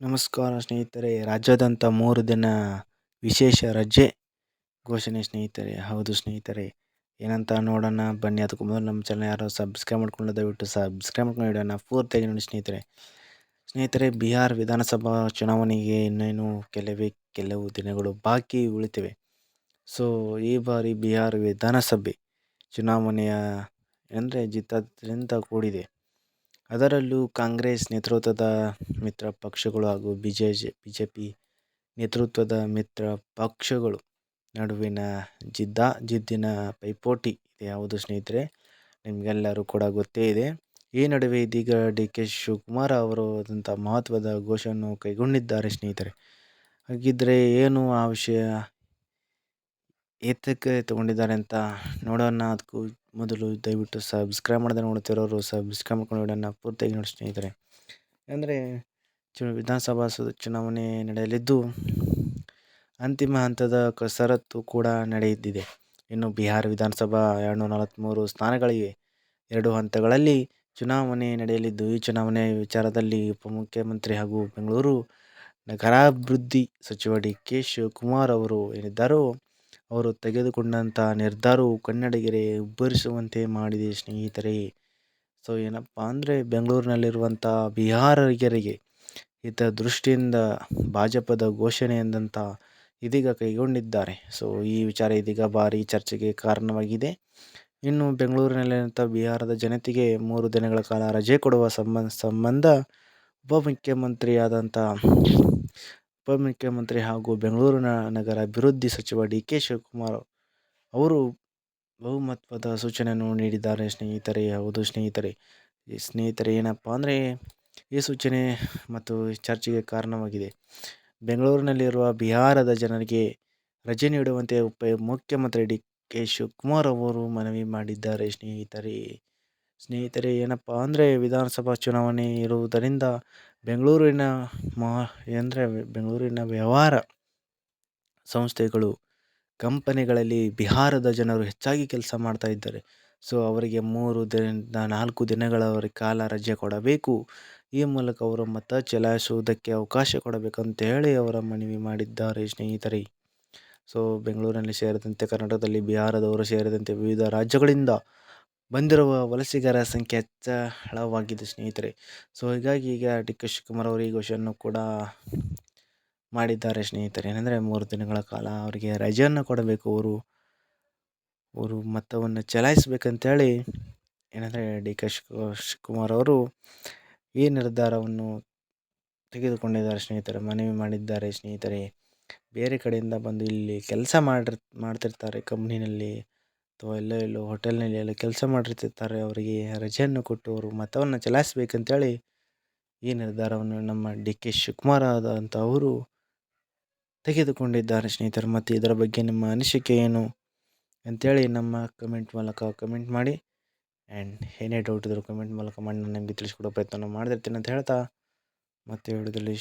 ನಮಸ್ಕಾರ ಸ್ನೇಹಿತರೆ. ರಾಜ್ಯಾದ್ಯಂತ ಮೂರು ದಿನ ವಿಶೇಷ ರಜೆ ಘೋಷಣೆ ಸ್ನೇಹಿತರೆ. ಹೌದು ಸ್ನೇಹಿತರೆ. ಏನಂತ ನೋಡೋಣ. ಬನ್ನಿ. ಅದಕ್ಕೂ ಮೊದಲು ನಮ್ಮ ಚಾನಲ್ ಯಾರು ಸಬ್ಸ್ಕ್ರೈಬ್ ಮಾಡ್ಕೊಂಡು ದಯವಿಟ್ಟು ಸಬ್ಸ್ಕ್ರೈಬ್ ಮಾಡ್ಕೊಂಡು ಇಡೋಣ. ಪೂರ್ತಿಯಾಗಿ ನೋಡಿ ಸ್ನೇಹಿತರೆ. ಸ್ನೇಹಿತರೆ, ಬಿಹಾರ್ ವಿಧಾನಸಭಾ ಚುನಾವಣೆಗೆ ಇನ್ನೇನು ಕೆಲವೇ ಕೆಲವು ದಿನಗಳು ಬಾಕಿ ಉಳಿತಿವೆ. ಸೊ ಈ ಬಾರಿ ಬಿಹಾರ್ ವಿಧಾನಸಭೆ ಚುನಾವಣೆಯ ಅಂದರೆ ಜಿತ್ತದಿಂದ ಕೂಡಿದೆ. ಅದರಲ್ಲೂ ಕಾಂಗ್ರೆಸ್ ನೇತೃತ್ವದ ಮಿತ್ರ ಪಕ್ಷಗಳು ಹಾಗೂ B J B J P ನೇತೃತ್ವದ ಮಿತ್ರ ಪಕ್ಷಗಳು ನಡುವಿನ ಜಿದ್ದಾ, ಜಿದ್ದಿನ ಪೈಪೋಟಿ ಇದೆ ಯಾವುದು ಸ್ನೇಹಿತರೆ? ನಿಮಗೆಲ್ಲರೂ ಕೂಡ ಗೊತ್ತೇ ಇದೆ. ಈ ನಡುವೆ ಇದೀಗ ಡಿ ಕೆ ಶಿವಕುಮಾರ್ ಅವರು ಆದಂಥ ಮಹತ್ವದ ಘೋಷವನ್ನು ಕೈಗೊಂಡಿದ್ದಾರೆ ಸ್ನೇಹಿತರೆ. ಹಾಗಿದ್ದರೆ ಏನು ಆ ವಿಷಯ ಏತಕ್ಕೆ ತಗೊಂಡಿದ್ದಾರೆ ಅಂತ ನೋಡೋಣ. ಅದಕ್ಕೂ ಮೊದಲು ದಯವಿಟ್ಟು ಸಬ್ಸ್ಕ್ರೈಬ್ ಮಾಡದೆ ನೋಡ್ತಿರೋರು ಸಬ್ಸ್ಕ್ರೈಬ್ ಮಾಡ್ಕೊಂಡು ವಿಡಿಯೋನ ಪೂರ್ತಿಯಾಗಿ ನೋಡಿ ಸ್ನೇಹಿತರೆ. ಅಂದರೆ ಚು ವಿಧಾನಸಭಾ ಚುನಾವಣೆ ನಡೆಯಲಿದ್ದು ಅಂತಿಮ ಹಂತದ ಕಸರತ್ತು ಕೂಡ ನಡೆಯುತ್ತಿದೆ ಇನ್ನು ಬಿಹಾರ ವಿಧಾನಸಭಾ ಎರಡುನೂರ ನಲವತ್ತ್ಮೂರು ಸ್ಥಾನಗಳಿವೆ ಎರಡು ಹಂತಗಳಲ್ಲಿ ಚುನಾವಣೆ ನಡೆಯಲಿದ್ದು, ಈ ಚುನಾವಣೆ ವಿಚಾರದಲ್ಲಿ ಉಪಮುಖ್ಯಮಂತ್ರಿ ಹಾಗೂ ಬೆಂಗಳೂರು ನಗರಾಭಿವೃದ್ಧಿ ಸಚಿವ ಡಿ ಕೆ ಶಿವಕುಮಾರ್ ಅವರು ಏನಿದ್ದಾರೋ ಅವರು ತೆಗೆದುಕೊಂಡಂಥ ನಿರ್ಧಾರವು ಕನ್ನಡಿಗರೇ ಉಬ್ಬರಿಸುವಂತೆ ಮಾಡಿದೆ ಸ್ನೇಹಿತರೆ. ಸೊ, ಏನಪ್ಪ ಅಂದರೆ ಬೆಂಗಳೂರಿನಲ್ಲಿರುವಂಥ ಬಿಹಾರಿಗರಿಗೆ ಹಿತ ದೃಷ್ಟಿಯಿಂದ ಭಾಜಪದ ಘೋಷಣೆ ಎಂದಂಥ ಇದೀಗ ಕೈಗೊಂಡಿದ್ದಾರೆ. ಸೊ, ಈ ವಿಚಾರ ಇದೀಗ ಭಾರಿ ಚರ್ಚೆಗೆ ಕಾರಣವಾಗಿದೆ. ಇನ್ನು ಬೆಂಗಳೂರಿನಲ್ಲಿರುವಂಥ ಬಿಹಾರದ ಜನತೆಗೆ ಮೂರು ದಿನಗಳ ಕಾಲ ರಜೆ ಕೊಡುವ ಸಂಬಂಧ ಸಂಬಂಧ ಉಪಮುಖ್ಯಮಂತ್ರಿಯಾದಂಥ ಉಪಮುಖ್ಯಮಂತ್ರಿ ಹಾಗೂ ಬೆಂಗಳೂರು ನಗರ ಅಭಿವೃದ್ಧಿ ಸಚಿವ ಡಿ ಕೆ ಶಿವಕುಮಾರ್ ಅವರು ಬಹುಮಹತ್ವದ ಸೂಚನೆಯನ್ನು ನೀಡಿದ್ದಾರೆ. ಸ್ನೇಹಿತರೆ, ಹೌದು ಸ್ನೇಹಿತರೆ, ಈ ಸ್ನೇಹಿತರೆ, ಏನಪ್ಪ ಅಂದರೆ ಈ ಸೂಚನೆ ಮತ್ತು ಚರ್ಚೆಗೆ ಕಾರಣವಾಗಿದೆ. ಬೆಂಗಳೂರಿನಲ್ಲಿರುವ ಬಿಹಾರದ ಜನರಿಗೆ ರಜೆ ನೀಡುವಂತೆ ಉಪ ಮುಖ್ಯಮಂತ್ರಿ ಡಿ ಕೆ ಶಿವಕುಮಾರ್ ಅವರು ಮನವಿ ಮಾಡಿದ್ದಾರೆ. ಸ್ನೇಹಿತರೆ ಸ್ನೇಹಿತರೆ, ಏನಪ್ಪ ಅಂದರೆ ವಿಧಾನಸಭಾ ಚುನಾವಣೆ ಇರುವುದರಿಂದ ಬೆಂಗಳೂರಿನ ಮಹಾ ಅಂದರೆ ಬೆಂಗಳೂರಿನ ವ್ಯವಹಾರ ಸಂಸ್ಥೆಗಳು, ಕಂಪನಿಗಳಲ್ಲಿ ಬಿಹಾರದ ಜನರು ಹೆಚ್ಚಾಗಿ ಕೆಲಸ ಮಾಡ್ತಾ ಇದ್ದಾರೆ. ಸೊ, ಅವರಿಗೆ ಮೂರು ದಿನ, ನಾಲ್ಕು ದಿನಗಳವರೆಗೆ ಕಾಲ ರಜೆ ಕೊಡಬೇಕು. ಈ ಮೂಲಕ ಅವರು ಮತ ಚಲಾಯಿಸುವುದಕ್ಕೆ ಅವಕಾಶ ಕೊಡಬೇಕಂತ ಹೇಳಿ ಅವರ ಮನವಿ ಮಾಡಿದ್ದಾರೆ ಸ್ನೇಹಿತರೆ. ಸೊ, ಬೆಂಗಳೂರಿನಲ್ಲಿ ಸೇರಿದಂತೆ ಕರ್ನಾಟಕದಲ್ಲಿ, ಬಿಹಾರದವರು ಸೇರಿದಂತೆ ವಿವಿಧ ರಾಜ್ಯಗಳಿಂದ ಬಂದಿರುವ ವಲಸಿಗರ ಸಂಖ್ಯೆ ಹೆಚ್ಚಳವಾಗಿದೆ ಸ್ನೇಹಿತರೆ. ಸೊ ಹೀಗಾಗಿ ಈಗ ಡಿ ಕೆ ಶಿವಕುಮಾರ್ ಅವರು ಈ ಘೋಷಣೆಯನ್ನು ಕೂಡ ಮಾಡಿದ್ದಾರೆ ಸ್ನೇಹಿತರೆ. ಏನಂದರೆ ಮೂರು ದಿನಗಳ ಕಾಲ ಅವರಿಗೆ ರಜೆಯನ್ನು ಕೊಡಬೇಕು. ಅವರು ಅವರು ಮತವನ್ನು ಚಲಾಯಿಸಬೇಕಂತೇಳಿ ಏನಂದರೆ ಡಿ ಕೆ ಶಿವಕುಮಾರ್ ಅವರು ಈ ನಿರ್ಧಾರವನ್ನು ತೆಗೆದುಕೊಂಡಿದ್ದಾರೆ ಸ್ನೇಹಿತರೆ. ಮನವಿ ಮಾಡಿದ್ದಾರೆ ಸ್ನೇಹಿತರೆ. ಬೇರೆ ಕಡೆಯಿಂದ ಬಂದು ಇಲ್ಲಿ ಕೆಲಸ ಮಾಡಿರ್, ಮಾಡ್ತಿರ್ತಾರೆ. ಕಂಪ್ನಿನಲ್ಲಿ ಅಥವಾ ಎಲ್ಲೋ ಎಲ್ಲೋ ಹೋಟೆಲ್ನಲ್ಲಿ ಎಲ್ಲ ಕೆಲಸ ಮಾಡಿರ್ತಿರ್ತಾರೆ, ಅವರಿಗೆ ರಜೆಯನ್ನು ಕೊಟ್ಟು ಅವರು ಮತವನ್ನು ಚಲಾಯಿಸಬೇಕಂತೇಳಿ ಈ ನಿರ್ಧಾರವನ್ನು ನಮ್ಮ ಡಿ ಕೆ ಶಿವಕುಮಾರ್ ಆದಂಥ ಅವರು ತೆಗೆದುಕೊಂಡಿದ್ದಾರೆ ಸ್ನೇಹಿತರು. ಮತ್ತು ಇದರ ಬಗ್ಗೆ ನಿಮ್ಮ ಅನಿಸಿಕೆ ಏನು ಅಂತೇಳಿ ನಮ್ಮ ಕಮೆಂಟ್ ಮೂಲಕ ಕಮೆಂಟ್ ಮಾಡಿ. ಆ್ಯಂಡ್ ಏನೇ ಡೌಟ್ ಇದ್ದರೂ ಕಮೆಂಟ್ ಮೂಲಕ ಮಾಡಿ ನಾನು ನಿಮಗೆ ತಿಳಿಸ್ಕೊಡೋ ಪ್ರಯತ್ನ ಮಾಡ್ತಿರ್ತೀನಿ ಅಂತ ಹೇಳ್ತಾ ಮತ್ತೆ ವಿಡಿಯೋದಲ್ಲಿ